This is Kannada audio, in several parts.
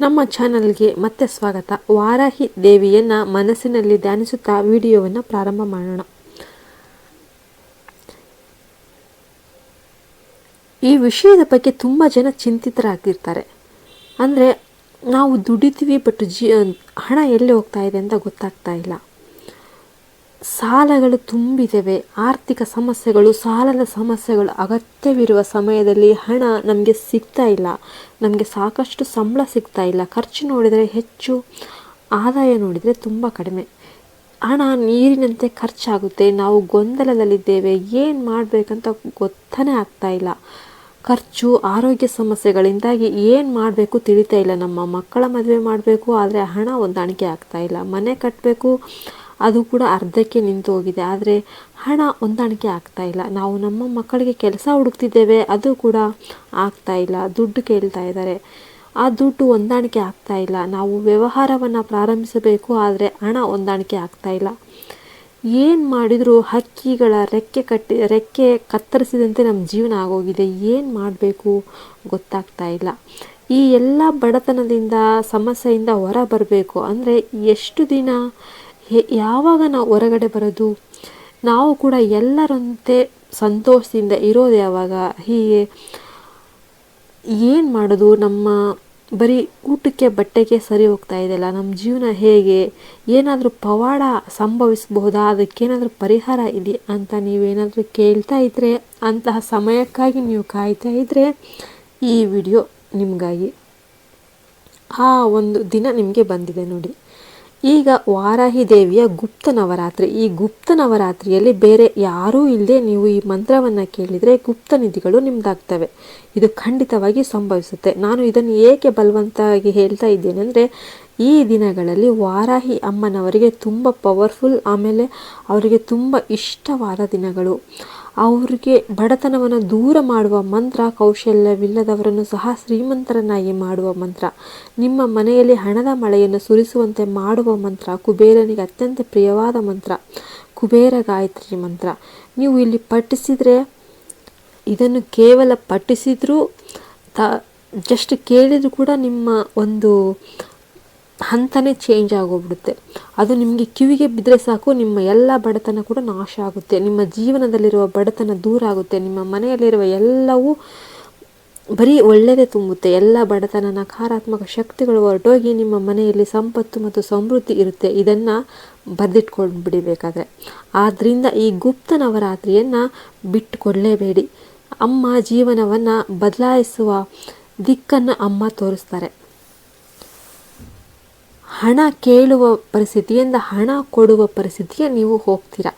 ನಮ್ಮ ಚಾನಲ್ಗೆ ಮತ್ತೆ ಸ್ವಾಗತ. ವಾರಾಹಿ ದೇವಿಯನ್ನ ಮನಸ್ಸಿನಲ್ಲಿ ಧ್ಯಾನಿಸುತ್ತಾ ವಿಡಿಯೋವನ್ನು ಪ್ರಾರಂಭ ಮಾಡೋಣ. ಈ ವಿಷಯದ ಬಗ್ಗೆ ತುಂಬ ಜನ ಚಿಂತಿತರಾಗಿರ್ತಾರೆ. ಅಂದರೆ ನಾವು ದುಡಿತೀವಿ, ಬಟ್ ಜಿ, ಹಣ ಎಲ್ಲಿ ಹೋಗ್ತಾ ಇದೆ ಅಂತ ಗೊತ್ತಾಗ್ತಾ ಇಲ್ಲ. ಸಾಲಗಳು ತುಂಬಿದವೆ, ಆರ್ಥಿಕ ಸಮಸ್ಯೆಗಳು, ಸಾಲದ ಸಮಸ್ಯೆಗಳು ಅಗತ್ಯವಿರುವ ಸಮಯದಲ್ಲಿ ಹಣ ನಮಗೆ ಸಿಗ್ತಾ ಇಲ್ಲ. ನಮಗೆ ಸಾಕಷ್ಟು ಸಂಬಳ ಸಿಗ್ತಾ ಇಲ್ಲ. ಖರ್ಚು ನೋಡಿದರೆ ಹೆಚ್ಚು, ಆದಾಯ ನೋಡಿದರೆ ತುಂಬ ಕಡಿಮೆ. ಹಣ ನೀರಿನಂತೆ ಖರ್ಚಾಗುತ್ತೆ. ನಾವು ಗೊಂದಲದಲ್ಲಿದ್ದೇವೆ. ಏನು ಮಾಡಬೇಕಂತ ಗೊತ್ತನೇ ಆಗ್ತಾ ಇಲ್ಲ. ಖರ್ಚು, ಆರೋಗ್ಯ ಸಮಸ್ಯೆಗಳಿಂದಾಗಿ ಏನು ಮಾಡಬೇಕು ತಿಳಿತಾ ಇಲ್ಲ. ನಮ್ಮ ಮಕ್ಕಳ ಮದುವೆ ಮಾಡಬೇಕು, ಆದರೆ ಹಣ ಹೊಂದಾಣಿಕೆ ಆಗ್ತಾ ಇಲ್ಲ. ಮನೆ ಕಟ್ಟಬೇಕು ಅದು ಕೂಡ ಅರ್ಧಕ್ಕೆ ನಿಂತು ಹೋಗಿದೆ. ಆದರೆ ಹಣ ಹೊಂದಾಣಿಕೆ ಆಗ್ತಾ ಇಲ್ಲ. ನಾವು ನಮ್ಮ ಮಕ್ಕಳಿಗೆ ಕೆಲಸ ಹುಡುಕ್ತಿದ್ದೇವೆ, ಅದು ಕೂಡ ಆಗ್ತಾ ಇಲ್ಲ. ದುಡ್ಡು ಕೇಳ್ತಾ ಇದ್ದಾರೆ. ಆ ದುಡ್ಡು ಹೊಂದಾಣಿಕೆ ಆಗ್ತಾ ಇಲ್ಲ. ನಾವು ವ್ಯವಹಾರವನ್ನು ಪ್ರಾರಂಭಿಸಬೇಕು, ಆದರೆ ಹಣ ಹೊಂದಾಣಿಕೆ ಆಗ್ತಾ ಇಲ್ಲ. ಏನು ಮಾಡಿದರೂ ಹಕ್ಕಿಗಳ ರೆಕ್ಕೆ ಕಟ್ಟಿ, ರೆಕ್ಕೆ ಕತ್ತರಿಸಿದಂತೆ ನಮ್ಮ ಜೀವನ ಆಗೋಗಿದೆ. ಏನು ಮಾಡಬೇಕು ಗೊತ್ತಾಗ್ತಾ ಇಲ್ಲ. ಈ ಎಲ್ಲ ಬಡತನದಿಂದ, ಸಮಸ್ಯೆಯಿಂದ ಹೊರ ಬರಬೇಕು. ಅಂದರೆ ಎಷ್ಟು ದಿನ ಯಾವಾಗ ನಾವು ಹೊರಗಡೆ ಬರೋದು? ನಾವು ಕೂಡ ಎಲ್ಲರಂತೆ ಸಂತೋಷದಿಂದ ಇರೋದು ಯಾವಾಗ ಹೀಗೆ ಏನು ಮಾಡೋದು? ನಮ್ಮ ಬರೀ ಊಟಕ್ಕೆ ಬಟ್ಟೆಗೆ ಸರಿ ಹೋಗ್ತಾ ಇದೆಯಲ್ಲ, ನಮ್ಮ ಜೀವನ ಹೇಗೆ? ಏನಾದರೂ ಪವಾಡ ಸಂಭವಿಸಬಹುದಾ? ಅದಕ್ಕೇನಾದರೂ ಪರಿಹಾರ ಇದೆ ಅಂತ ನೀವೇನಾದರೂ ಕೇಳ್ತಾ ಇದ್ದರೆ ಅಂತಹ ಸಮಯಕ್ಕಾಗಿ ನೀವು ಕಾಯ್ತಾ ಇದ್ದರೆ ಈ ವಿಡಿಯೋ ನಿಮಗಾಗಿ ಆ ಒಂದು ದಿನ ನಿಮಗೆ ಬಂದಿದೆ ನೋಡಿ. ಈಗ ವಾರಾಹಿ ದೇವಿಯ ಗುಪ್ತ ನವರಾತ್ರಿ. ಈ ಗುಪ್ತ ನವರಾತ್ರಿಯಲ್ಲಿ ಬೇರೆ ಯಾರೂ ಇಲ್ಲದೆ ನೀವು ಈ ಮಂತ್ರವನ್ನು ಕೇಳಿದರೆ ಗುಪ್ತ ನಿಧಿಗಳು ನಿಮ್ದಾಗ್ತವೆ. ಇದು ಖಂಡಿತವಾಗಿ ಸಂಭವಿಸುತ್ತೆ. ನಾನು ಇದನ್ನು ಏಕೆ ಬಲವಂತವಾಗಿ ಹೇಳ್ತಾ ಇದ್ದೇನೆ ಅಂದರೆ, ಈ ದಿನಗಳಲ್ಲಿ ವಾರಾಹಿ ಅಮ್ಮನವರಿಗೆ ತುಂಬ ಪವರ್ಫುಲ್ ಆಮೇಲೆ ಅವರಿಗೆ ತುಂಬ ಇಷ್ಟವಾದ ದಿನಗಳು. ಅವರಿಗೆ ಬಡತನವನ್ನು ದೂರ ಮಾಡುವ ಮಂತ್ರ, ಕೌಶಲ್ಯವಿಲ್ಲದವರನ್ನು ಸಹ ಶ್ರೀಮಂತರನ್ನಾಗಿ ಮಾಡುವ ಮಂತ್ರ. ನಿಮ್ಮ ಮನೆಯಲ್ಲಿ ಹಣದ ಮಳೆಯನ್ನು ಸುರಿಸುವಂತೆ ಮಾಡುವ ಮಂತ್ರ, ಕುಬೇರನಿಗೆ ಅತ್ಯಂತ ಪ್ರಿಯವಾದ ಮಂತ್ರ, ಕುಬೇರ ಗಾಯತ್ರಿ ಮಂತ್ರ. ನೀವು ಇಲ್ಲಿ ಪಠಿಸಿದರೆ, ಇದನ್ನು ಕೇವಲ ಪಠಿಸಿದರೂ, ತ ಜಸ್ಟ್ ಕೇಳಿದರೂ ಕೂಡ ನಿಮ್ಮ ಒಂದು ಹಂತನೇ ಚೇಂಜ್ ಆಗೋಗ್ಬಿಡುತ್ತೆ. ಅದು ನಿಮಗೆ ಕಿವಿಗೆ ಬಿದ್ದರೆ ಸಾಕು, ನಿಮ್ಮ ಎಲ್ಲ ಬಡತನ ಕೂಡ ನಾಶ ಆಗುತ್ತೆ. ನಿಮ್ಮ ಜೀವನದಲ್ಲಿರುವ ಬಡತನ ದೂರ ಆಗುತ್ತೆ. ನಿಮ್ಮ ಮನೆಯಲ್ಲಿರುವ ಎಲ್ಲವೂ ಬರೀ ಒಳ್ಳೆಯದೇ ತುಂಬುತ್ತೆ. ಎಲ್ಲ ಬಡತನ ನಕಾರಾತ್ಮಕ ಶಕ್ತಿಗಳು ಹೊರಟೋಗಿ ನಿಮ್ಮ ಮನೆಯಲ್ಲಿ ಸಂಪತ್ತು ಮತ್ತು ಸಮೃದ್ಧಿ ಇರುತ್ತೆ. ಇದನ್ನು ಬರೆದಿಟ್ಕೊಂಡು ಬಿಡಿಬೇಕಾದ್ರೆ ಆದ್ದರಿಂದ ಈ ಗುಪ್ತ ನವರಾತ್ರಿಯನ್ನು ಅಮ್ಮ ಜೀವನವನ್ನು ಬದಲಾಯಿಸುವ ದಿಕ್ಕನ್ನು ಅಮ್ಮ ತೋರಿಸ್ತಾರೆ. ಹಣ ಕೇಳುವ ಪರಿಸ್ಥಿತಿಯಿಂದ, ಹಣ ಕೊಡುವ ಪರಿಸ್ಥಿತಿಗೆ ನೀವು ಹೋಗ್ತೀರಾ?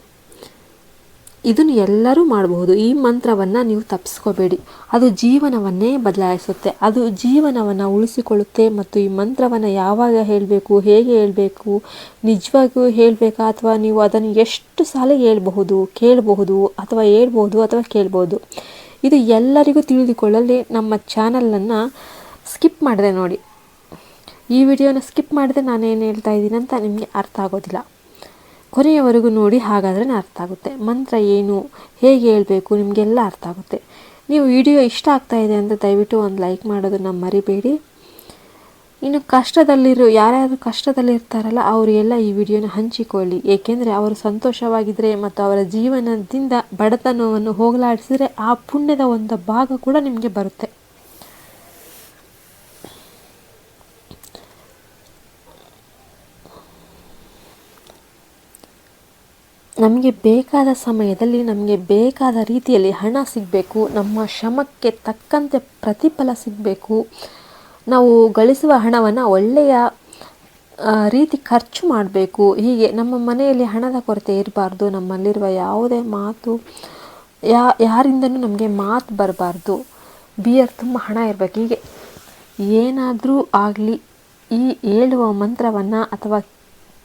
ಇದನ್ನು ಎಲ್ಲರೂ ಮಾಡಬಹುದು. ಈ ಮಂತ್ರವನ್ನು ನೀವು ತಪ್ಪಿಸ್ಕೋಬೇಡಿ. ಅದು ಜೀವನವನ್ನೇ ಬದಲಾಯಿಸುತ್ತೆ. ಅದು ಜೀವನವನ್ನು ಉಳಿಸಿಕೊಳ್ಳುತ್ತೆ ಮತ್ತು ಈ ಮಂತ್ರವನ್ನು ಯಾವಾಗ ಹೇಳಬೇಕು, ಹೇಗೆ ಹೇಳಬೇಕು, ನಿಜವಾಗಿಯೂ ಹೇಳಬೇಕಾ ಅಥವಾ ನೀವು ಅದನ್ನು ಎಷ್ಟು ಸಾಲ ಹೇಳ್ಬಹುದು, ಕೇಳಬಹುದು ಅಥವಾ ಹೇಳ್ಬೋದು ಅಥವಾ ಕೇಳ್ಬೋದು? ಇದು ಎಲ್ಲರಿಗೂ ತಿಳಿದುಕೊಳ್ಳಲಿ ನಮ್ಮ ಚಾನಲನ್ನು ಸ್ಕಿಪ್ ಮಾಡಿದೆ ನೋಡಿ. ಈ ವಿಡಿಯೋನ ಸ್ಕಿಪ್ ಮಾಡಿದ್ರೆ ನಾನೇನು ಹೇಳ್ತಾ ಇದ್ದೀನಿ ಅಂತ ನಿಮಗೆ ಅರ್ಥ ಆಗೋದಿಲ್ಲ. ಕೊನೆಯವರೆಗೂ ನೋಡಿ ಹಾಗಾದರೆ ಅರ್ಥ ಆಗುತ್ತೆ. ಮಂತ್ರ ಏನು, ಹೇಗೆ ಹೇಳಬೇಕು ನಿಮಗೆಲ್ಲ ಅರ್ಥ ಆಗುತ್ತೆ. ನೀವು ವಿಡಿಯೋ ಇಷ್ಟ ಆಗ್ತಾ ಇದೆ ಅಂತ ದಯವಿಟ್ಟು ಒಂದು ಲೈಕ್ ಮಾಡೋದನ್ನು ಮರಿಬೇಡಿ. ಇನ್ನು ಕಷ್ಟದಲ್ಲಿರೋ, ಯಾರ್ಯಾರು ಕಷ್ಟದಲ್ಲಿರ್ತಾರಲ್ಲ, ಅವರಿಗೆಲ್ಲ ಈ ವಿಡಿಯೋನ ಹಂಚಿಕೊಳ್ಳಿ. ಏಕೆಂದರೆ ಅವರು ಸಂತೋಷವಾಗಿದ್ದರೆ ಮತ್ತು ಅವರ ಜೀವನದಿಂದ ಬಡತನವನ್ನು ಹೋಗಲಾಡಿಸಿದರೆ ಆ ಪುಣ್ಯದ ಒಂದು ಭಾಗ ಕೂಡ ನಿಮಗೆ ಬರುತ್ತೆ. ನಮಗೆ ಬೇಕಾದ ಸಮಯದಲ್ಲಿ ನಮಗೆ ಬೇಕಾದ ರೀತಿಯಲ್ಲಿ ಹಣ ಸಿಗಬೇಕು, ನಮ್ಮ ಶ್ರಮಕ್ಕೆ ತಕ್ಕಂತೆ ಪ್ರತಿಫಲ ಸಿಗಬೇಕು. ನಾವು ಗಳಿಸುವ ಹಣವನ್ನು ಒಳ್ಳೆಯ ರೀತಿ ಖರ್ಚು ಮಾಡಬೇಕು. ಹೀಗೆ ನಮ್ಮ ಮನೆಯಲ್ಲಿ ಹಣದ ಕೊರತೆ ಇರಬಾರ್ದು, ನಮ್ಮಲ್ಲಿರುವ ಯಾವುದೇ ಮಾತು, ಯಾ, ಯಾರಿಂದನೂ ನಮಗೆ ಮಾತು ಬರಬಾರ್ದು. ಬಿಯರ್ ತುಂಬ ಹಣ ಇರಬೇಕು. ಹೀಗೆ ಏನಾದರೂ ಆಗಲಿ, ಈ ಹೇಳುವ ಮಂತ್ರವನ್ನು ಅಥವಾ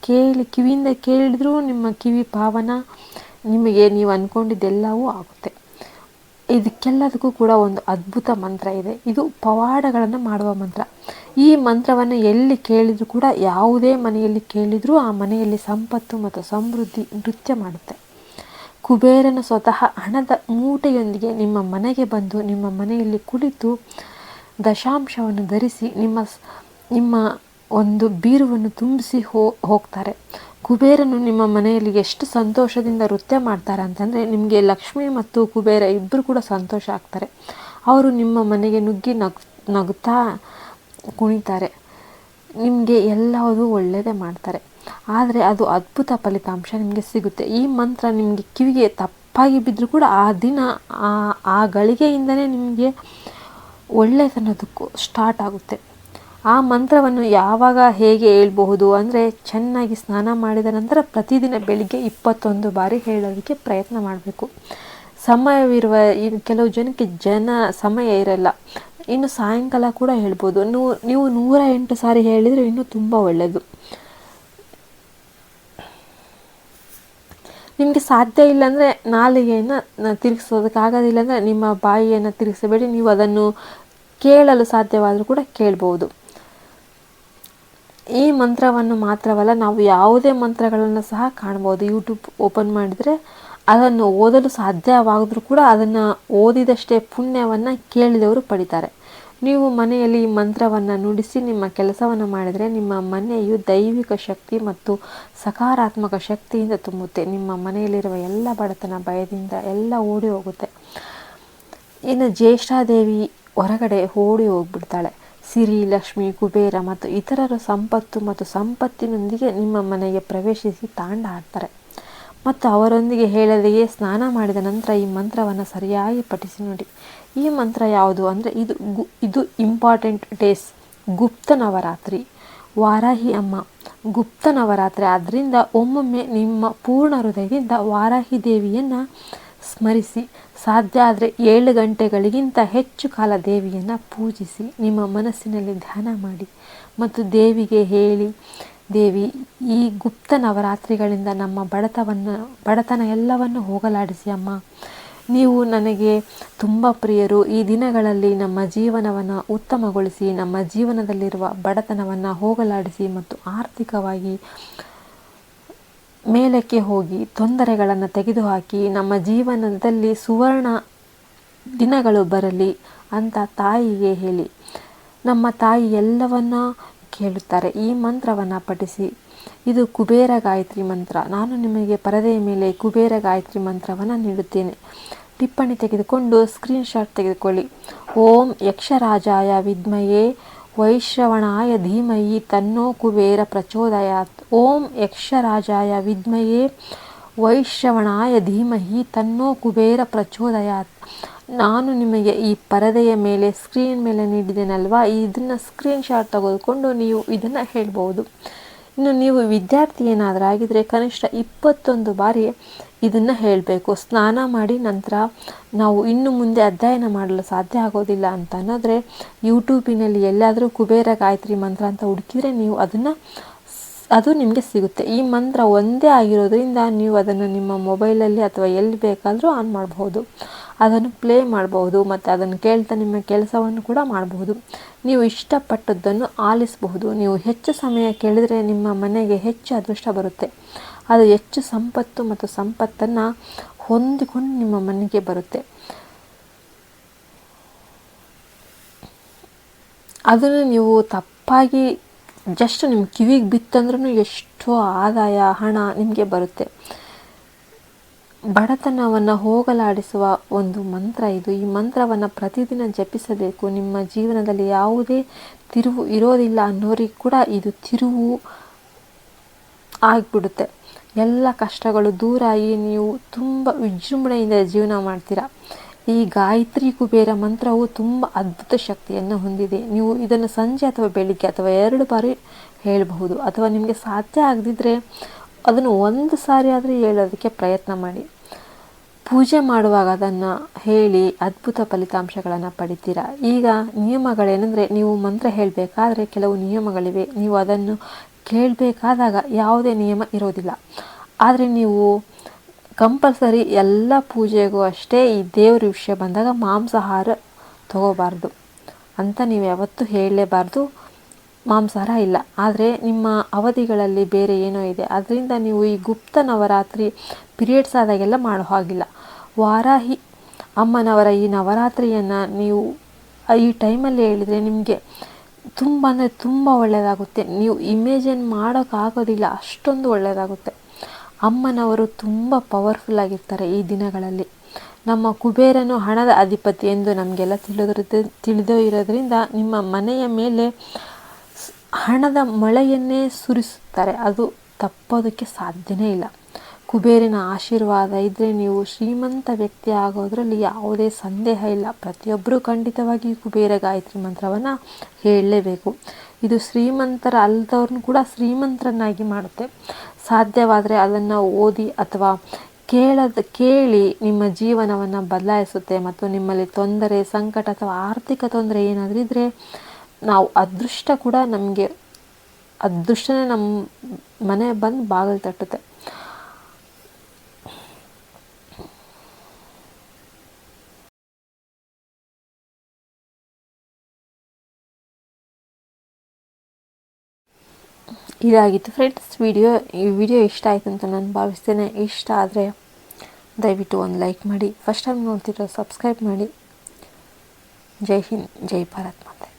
ಕೇಳಿ, ಕಿವಿಯಿಂದ ಕೇಳಿದ್ರೂ ನಿಮ್ಮ ಕಿವಿ ಪಾವನ ನಿಮಗೆ ನೀವು ಅಂದ್ಕೊಂಡಿದ್ದೆಲ್ಲವೂ ಆಗುತ್ತೆ. ಇದಕ್ಕೆಲ್ಲದಕ್ಕೂ ಕೂಡ ಒಂದು ಅದ್ಭುತ ಮಂತ್ರ ಇದೆ. ಇದು ಪವಾಡಗಳನ್ನು ಮಾಡುವ ಮಂತ್ರ. ಈ ಮಂತ್ರವನ್ನು ಎಲ್ಲಿ ಕೇಳಿದರೂ ಕೂಡ ಯಾವುದೇ ಮನೆಯಲ್ಲಿ ಕೇಳಿದರೂ ಆ ಮನೆಯಲ್ಲಿ ಸಂಪತ್ತು ಮತ್ತು ಸಮೃದ್ಧಿ ನೃತ್ಯ ಮಾಡುತ್ತೆ. ಕುಬೇರನ ಸ್ವತಃ ಹಣದ ಮೂಟೆಯೊಂದಿಗೆ ನಿಮ್ಮ ಮನೆಗೆ ಬಂದು ನಿಮ್ಮ ಮನೆಯಲ್ಲಿ ಕುಳಿತು ದಶಾಂಶವನ್ನು ಧರಿಸಿ ನಿಮ್ಮ ನಿಮ್ಮ ಒಂದು ಬೀರುವನ್ನು ತುಂಬಿಸಿ ಹೋ, ಹೋಗ್ತಾರೆ. ಕುಬೇರನು ನಿಮ್ಮ ಮನೆಯಲ್ಲಿ ಎಷ್ಟು ಸಂತೋಷದಿಂದ ನೃತ್ಯ ಮಾಡ್ತಾರೆ ಅಂತಂದರೆ, ನಿಮಗೆ ಲಕ್ಷ್ಮಿ ಮತ್ತು ಕುಬೇರ ಇಬ್ಬರು ಕೂಡ ಸಂತೋಷ ಆಗ್ತಾರೆ. ಅವರು ನಿಮ್ಮ ಮನೆಗೆ ನುಗ್ಗಿ ನಗ್ ನಗುತ್ತಾ ಕುಣಿತಾರೆ. ನಿಮಗೆ ಎಲ್ಲವೂ ಒಳ್ಳೆಯದೇ ಮಾಡ್ತಾರೆ. ಆದರೆ ಅದು ಅದ್ಭುತ ಫಲಿತಾಂಶ ನಿಮಗೆ ಸಿಗುತ್ತೆ. ಈ ಮಂತ್ರ ನಿಮಗೆ ಕಿವಿಗೆ ತಪ್ಪಾಗಿ ಬಿದ್ದರೂ ಕೂಡ ಆ ದಿನ, ಆ ಗಳಿಗೆಯಿಂದಲೇ ನಿಮಗೆ ಒಳ್ಳೆಯದನ್ನೋದಕ್ಕೂ ಸ್ಟಾರ್ಟ್ ಆಗುತ್ತೆ. ಆ ಮಂತ್ರವನ್ನು ಯಾವಾಗ ಹೇಗೆ ಹೇಳ್ಬಹುದು ಅಂದರೆ ಚೆನ್ನಾಗಿ ಸ್ನಾನ ಮಾಡಿದ ನಂತರ ಪ್ರತಿದಿನ ಬೆಳಿಗ್ಗೆ ಇಪ್ಪತ್ತೊಂದು ಬಾರಿ ಹೇಳೋದಕ್ಕೆ ಪ್ರಯತ್ನ ಮಾಡಬೇಕು. ಸಮಯವಿರುವ ಈ ಕೆಲವು ಜನಕ್ಕೆ ಜನ ಸಮಯ ಇರಲ್ಲ. ಇನ್ನು ಸಾಯಂಕಾಲ ಕೂಡ ಹೇಳ್ಬೋದು. ನೂ, ನೀವು ನೂರ ಎಂಟು ಸಾರಿ ಹೇಳಿದರೆ ಇನ್ನೂ ತುಂಬ ಒಳ್ಳೆಯದು ನಿಮಗೆ ಸಾಧ್ಯ ಇಲ್ಲ ಅಂದರೆ ನಾಲಿಗೆಯನ್ನು ತಿರುಗಿಸೋದಕ್ಕಾಗೋದಿಲ್ಲ ಅಂದರೆ ನಿಮ್ಮ ಬಾಯಿಯನ್ನು ತಿರುಗಿಸಬೇಡಿ. ನೀವು ಅದನ್ನು ಕೇಳಲು ಸಾಧ್ಯವಾದರೂ ಕೂಡ ಕೇಳ್ಬೋದು. ಈ ಮಂತ್ರವನ್ನು ಮಾತ್ರವಲ್ಲ, ನಾವು ಯಾವುದೇ ಮಂತ್ರಗಳನ್ನು ಸಹ ಕಾಣ್ಬೋದು. ಯೂಟ್ಯೂಬ್ ಓಪನ್ ಮಾಡಿದರೆ ಅದನ್ನು ಓದಲು ಸಾಧ್ಯವಾದರೂ ಕೂಡ ಅದನ್ನು ಓದಿದಷ್ಟೇ ಪುಣ್ಯವನ್ನು ಕೇಳಿದವರು ಪಡಿತಾರೆ. ನೀವು ಮನೆಯಲ್ಲಿ ಈ ಮಂತ್ರವನ್ನು ನುಡಿಸಿ ನಿಮ್ಮ ಕೆಲಸವನ್ನು ಮಾಡಿದರೆ ನಿಮ್ಮ ಮನೆಯು ದೈವಿಕ ಶಕ್ತಿ ಮತ್ತು ಸಕಾರಾತ್ಮಕ ಶಕ್ತಿಯಿಂದ ತುಂಬುತ್ತೆ. ನಿಮ್ಮ ಮನೆಯಲ್ಲಿರುವ ಎಲ್ಲ ಬಡತನ ಭಯದಿಂದ ಎಲ್ಲ ಓಡಿ ಹೋಗುತ್ತೆ. ಇನ್ನು ಜ್ಯೇಷ್ಠಾದೇವಿ ಹೊರಗಡೆ ಓಡಿ ಹೋಗ್ಬಿಡ್ತಾಳೆ. ಸಿರಿ, ಲಕ್ಷ್ಮಿ, ಕುಬೇರ ಮತ್ತು ಇತರರ ಸಂಪತ್ತು ಮತ್ತು ಸಂಪತ್ತಿನೊಂದಿಗೆ ನಿಮ್ಮ ಮನೆಗೆ ಪ್ರವೇಶಿಸಿ ತಾಂಡ ಆಡ್ತಾರೆ ಮತ್ತು ಅವರೊಂದಿಗೆ ಹೇಳದೆಯೇ ಸ್ನಾನ ಮಾಡಿದ ನಂತರ ಈ ಮಂತ್ರವನ್ನು ಸರಿಯಾಗಿ ಪಠಿಸಿ ನೋಡಿ. ಈ ಮಂತ್ರ ಯಾವುದು ಅಂದರೆ ಇದು ಗು, ಇದು ಇಂಪಾರ್ಟೆಂಟ್ ಡೇಸ್ ಗುಪ್ತ ನವರಾತ್ರಿ. ವಾರಾಹಿ ಅಮ್ಮ, ಗುಪ್ತ ನವರಾತ್ರಿ. ಆದ್ದರಿಂದ ಒಮ್ಮೊಮ್ಮೆ ನಿಮ್ಮ ಪೂರ್ಣ ಹೃದಯದಿಂದ ವಾರಾಹಿ ದೇವಿಯನ್ನು ಸ್ಮರಿಸಿ. ಸಾಧ್ಯ ಆದರೆ ಏಳು ಗಂಟೆಗಳಿಗಿಂತ ಹೆಚ್ಚು ಕಾಲ ದೇವಿಯನ್ನು ಪೂಜಿಸಿ, ನಿಮ್ಮ ಮನಸ್ಸಿನಲ್ಲಿ ಧ್ಯಾನ ಮಾಡಿ ಮತ್ತು ದೇವಿಗೆ ಹೇಳಿ, ದೇವಿ, ಈ ಗುಪ್ತ ನವರಾತ್ರಿಗಳಿಂದ ನಮ್ಮ ಬಡತವನ್ನು, ಬಡತನ ಎಲ್ಲವನ್ನು ಹೋಗಲಾಡಿಸಿ ಅಮ್ಮ. ನೀವು ನನಗೆ ತುಂಬ ಪ್ರಿಯರು. ಈ ದಿನಗಳಲ್ಲಿ ನಮ್ಮ ಜೀವನವನ್ನು ಉತ್ತಮಗೊಳಿಸಿ, ನಮ್ಮ ಜೀವನದಲ್ಲಿರುವ ಬಡತನವನ್ನು ಹೋಗಲಾಡಿಸಿ ಮತ್ತು ಆರ್ಥಿಕವಾಗಿ ಮೇಲಕ್ಕೆ ಹೋಗಿ ತೊಂದರೆಗಳನ್ನು ತೆಗೆದುಹಾಕಿ ನಮ್ಮ ಜೀವನದಲ್ಲಿ ಸುವರ್ಣ ದಿನಗಳು ಬರಲಿ ಅಂತ ತಾಯಿಗೆ ಹೇಳಿ. ನಮ್ಮ ತಾಯಿ ಎಲ್ಲವನ್ನ ಕೇಳುತ್ತಾರೆ. ಈ ಮಂತ್ರವನ್ನು ಪಠಿಸಿ. ಇದು ಕುಬೇರ ಗಾಯತ್ರಿ ಮಂತ್ರ. ನಾನು ನಿಮಗೆ ಪರದೆಯ ಮೇಲೆ ಕುಬೇರ ಗಾಯತ್ರಿ ಮಂತ್ರವನ್ನು ನೀಡುತ್ತೇನೆ. ಟಿಪ್ಪಣಿ ತೆಗೆದುಕೊಂಡು ಸ್ಕ್ರೀನ್ಶಾಟ್ ತೆಗೆದುಕೊಳ್ಳಿ. ಓಂ ಯಕ್ಷರಾಜಾಯ ವಿದ್ಮಯೇ ವೈಶ್ರವಣಾಯ ಧೀಮಹಿ ತನ್ನೋ ಕುಬೇರ ಪ್ರಚೋದಯಾತ್. ಓಂ ಯಕ್ಷರಾಜಾಯ ವಿದ್ಮಯೇ ವೈಶ್ರವಣಾಯ ಧೀಮಹಿ ತನ್ನೋ ಕುಬೇರ ಪ್ರಚೋದಯಾತ್. ನಾನು ನಿಮಗೆ ಈ ಪರದೆಯ ಮೇಲೆ ಸ್ಕ್ರೀನ್ ಮೇಲೆ ನೀಡಿದ್ದೇನಲ್ವಾ ಇದನ್ನು ಸ್ಕ್ರೀನ್ಶಾಟ್ ತೆಗೆದುಕೊಂಡು ನೀವು ಇದನ್ನು ಹೇಳ್ಬೋದು. ಇನ್ನು ನೀವು ವಿದ್ಯಾರ್ಥಿ ಏನಾದರೂ ಆಗಿದ್ದರೆ ಕನಿಷ್ಠ ಇಪ್ಪತ್ತೊಂದು ಬಾರಿ ಇದನ್ನು ಹೇಳಬೇಕು. ಸ್ನಾನ ಮಾಡಿ ನಂತರ ನಾವು ಇನ್ನು ಮುಂದೆ ಅಧ್ಯಯನ ಮಾಡಲು ಸಾಧ್ಯ ಆಗೋದಿಲ್ಲ ಅಂತ ಅನ್ನೋದ್ರೆ ಯೂಟ್ಯೂಬಿನಲ್ಲಿ ಎಲ್ಲಾದರೂ ಕುಬೇರ ಗಾಯತ್ರಿ ಮಂತ್ರ ಅಂತ ಹುಡುಕಿದ್ರೆ ನೀವು ಅದನ್ನು ಅದು ನಿಮಗೆ ಸಿಗುತ್ತೆ. ಈ ಮಂತ್ರ ಒಂದೇ ಆಗಿರೋದ್ರಿಂದ ನೀವು ಅದನ್ನು ನಿಮ್ಮ ಮೊಬೈಲಲ್ಲಿ ಅಥವಾ ಎಲ್ಲಿ ಬೇಕಾದರೂ ಆನ್ ಮಾಡಬಹುದು. ಅದನ್ನು ಪ್ಲೇ ಮಾಡಬಹುದು ಮತ್ತು ಅದನ್ನು ಕೇಳ್ತಾ ನಿಮ್ಮ ಕೆಲಸವನ್ನು ಕೂಡ ಮಾಡಬಹುದು. ನೀವು ಇಷ್ಟಪಟ್ಟದ್ದನ್ನು ಆಲಿಸಬಹುದು. ನೀವು ಹೆಚ್ಚು ಸಮಯ ಕೇಳಿದರೆ ನಿಮ್ಮ ಮನೆಗೆ ಹೆಚ್ಚು ಅದೃಷ್ಟ ಬರುತ್ತೆ. ಅದು ಹೆಚ್ಚು ಸಂಪತ್ತು ಮತ್ತು ಸಂಪತ್ತನ್ನು ಹೊಂದಿಕೊಂಡು ನಿಮ್ಮ ಮನೆಗೆ ಬರುತ್ತೆ. ಅದನ್ನು ನೀವು ತಪ್ಪಾಗಿ ಜಸ್ಟ್ ನಿಮ್ಮ ಕಿವಿಗೆ ಬಿತ್ತಂದ್ರೂ ಎಷ್ಟು ಆದಾಯ, ಹಣ ನಿಮಗೆ ಬರುತ್ತೆ. ಬಡತನವನ್ನು ಹೋಗಲಾಡಿಸುವ ಒಂದು ಮಂತ್ರ ಇದು. ಈ ಮಂತ್ರವನ್ನು ಪ್ರತಿದಿನ ಜಪಿಸಬೇಕು. ನಿಮ್ಮ ಜೀವನದಲ್ಲಿ ಯಾವುದೇ ತಿರುವು ಇರೋದಿಲ್ಲ ಅನ್ನೋರಿಗೆ ಕೂಡ ಇದು ತಿರುವು ಆಗಿಬಿಡುತ್ತೆ. ಎಲ್ಲ ಕಷ್ಟಗಳು ದೂರ ಆಗಿ ನೀವು ತುಂಬ ವಿಜೃಂಭಣೆಯಿಂದ ಜೀವನ ಮಾಡ್ತೀರಾ. ಈ ಗಾಯತ್ರಿ ಕುಬೇರ ಮಂತ್ರವು ತುಂಬ ಅದ್ಭುತ ಶಕ್ತಿಯನ್ನು ಹೊಂದಿದೆ. ನೀವು ಇದನ್ನು ಸಂಜೆ ಅಥವಾ ಬೆಳಿಗ್ಗೆ ಅಥವಾ ಎರಡು ಬಾರಿ ಹೇಳಬಹುದು. ಅಥವಾ ನಿಮಗೆ ಸಾಧ್ಯ ಆಗದಿದ್ದರೆ ಅದನ್ನು ಒಂದು ಸಾರಿ ಆದರೆ ಹೇಳೋದಕ್ಕೆ ಪ್ರಯತ್ನ ಮಾಡಿ. ಪೂಜೆ ಮಾಡುವಾಗ ಅದನ್ನು ಹೇಳಿ ಅದ್ಭುತ ಫಲಿತಾಂಶಗಳನ್ನು ಪಡಿತೀರಾ? ಈಗ ನಿಯಮಗಳೇನೆಂದರೆ ನೀವು ಮಂತ್ರ ಹೇಳಬೇಕಾದ್ರೆ ಕೆಲವು ನಿಯಮಗಳಿವೆ. ನೀವು ಅದನ್ನು ಕೇಳಬೇಕಾದಾಗ ಯಾವುದೇ ನಿಯಮ ಇರೋದಿಲ್ಲ. ಆದರೆ ನೀವು ಕಂಪಲ್ಸರಿ ಎಲ್ಲ ಪೂಜೆಗೂ ಅಷ್ಟೇ ಈ ದೇವ್ರ ವಿಷಯ ಬಂದಾಗ ಮಾಂಸಾಹಾರ ತಗೋಬಾರ್ದು ಅಂತ ನೀವು ಯಾವತ್ತೂ ಹೇಳಲೇಬಾರ್ದು. ಮಾಂಸಾಹಾರ ಇಲ್ಲ. ಆದರೆ ನಿಮ್ಮ ಅವಧಿಗಳಲ್ಲಿ ಬೇರೆ ಏನೋ ಇದೆ. ಅದರಿಂದ ನೀವು ಈ ಗುಪ್ತ ನವರಾತ್ರಿ ಪೀರಿಯಡ್ಸ್ ಆದಾಗೆಲ್ಲ ಮಾಡೋ ಹಾಗಿಲ್ಲ. ವಾರಾಹಿ ಅಮ್ಮನವರ ಈ ನವರಾತ್ರಿಯನ್ನು ನೀವು, ಈ ಟೈಮಲ್ಲಿ ಹೇಳಿದರೆ ನಿಮಗೆ ತುಂಬ ಅಂದರೆ ತುಂಬ ಒಳ್ಳೆಯದಾಗುತ್ತೆ ನೀವು ಇಮೇಜಿನ್ ಮಾಡೋಕ್ಕಾಗೋದಿಲ್ಲ. ಅಷ್ಟೊಂದು ಒಳ್ಳೆಯದಾಗುತ್ತೆ ಅಮ್ಮನವರು ತುಂಬ ಪವರ್ಫುಲ್ ಆಗಿರ್ತಾರೆ ಈ ದಿನಗಳಲ್ಲಿ. ನಮ್ಮ ಕುಬೇರನು ಹಣದ ಅಧಿಪತಿ ಎಂದು ನಮಗೆಲ್ಲ ತಿಳಿದಿರುತ್ತೆ, ತಿಳಿದೋ ಇರೋದ್ರಿಂದ ನಿಮ್ಮ ಮನೆಯ ಮೇಲೆ ಹಣದ ಮಳೆಯನ್ನೇ ಸುರಿಸುತ್ತಾರೆ. ಅದು ತಪ್ಪೋದಕ್ಕೆ ಸಾಧ್ಯನೇ ಇಲ್ಲ. ಕುಬೇರಿನ ಆಶೀರ್ವಾದ ಇದ್ದರೆ ನೀವು ಶ್ರೀಮಂತ ವ್ಯಕ್ತಿ ಆಗೋದ್ರಲ್ಲಿ ಯಾವುದೇ ಸಂದೇಹ ಇಲ್ಲ. ಪ್ರತಿಯೊಬ್ಬರೂ ಖಂಡಿತವಾಗಿ ಕುಬೇರ ಗಾಯತ್ರಿ ಮಂತ್ರವನ್ನು ಹೇಳಲೇಬೇಕು. ಇದು ಶ್ರೀಮಂತರ ಅಲ್ಲದವ್ರನ್ನ ಕೂಡ ಶ್ರೀಮಂತರನ್ನಾಗಿ ಮಾಡುತ್ತೆ. ಸಾಧ್ಯವಾದರೆ ಅದನ್ನು ಓದಿ ಅಥವಾ ಕೇಳದ, ಕೇಳಿ ನಿಮ್ಮ ಜೀವನವನ್ನು ಬದಲಾಯಿಸುತ್ತೆ ಮತ್ತು ನಿಮ್ಮಲ್ಲಿ ತೊಂದರೆ, ಸಂಕಟ ಅಥವಾ ಆರ್ಥಿಕ ತೊಂದರೆ ಏನಾದರೂ ಇದ್ದರೆ ನಾವು ಅದೃಷ್ಟ ಕೂಡ ನಮಗೆ, ಅದೃಷ್ಟನೇ ನಮ್ಮ ಮನೆ ಬಂದು ಬಾಗಿಲು ತಟ್ಟುತ್ತೆ. ಇದಾಗಿತ್ತು ಫ್ರೆಂಡ್ಸ್ ವಿಡಿಯೋ ಈ ವಿಡಿಯೋ ಇಷ್ಟ ಆಯಿತು ಅಂತ ನಾನು ಭಾವಿಸ್ತೇನೆ. ಇಷ್ಟ ಆದರೆ ದಯವಿಟ್ಟು ಒಂದು ಲೈಕ್ ಮಾಡಿ. ಫಸ್ಟ್ ಟೈಮ್ ನೋಡ್ತಿರೋ ಸಬ್ಸ್ಕ್ರೈಬ್ ಮಾಡಿ. ಜೈ ಹಿಂದ್, ಜೈ ಭಾರತ್ ಮಾತೆ.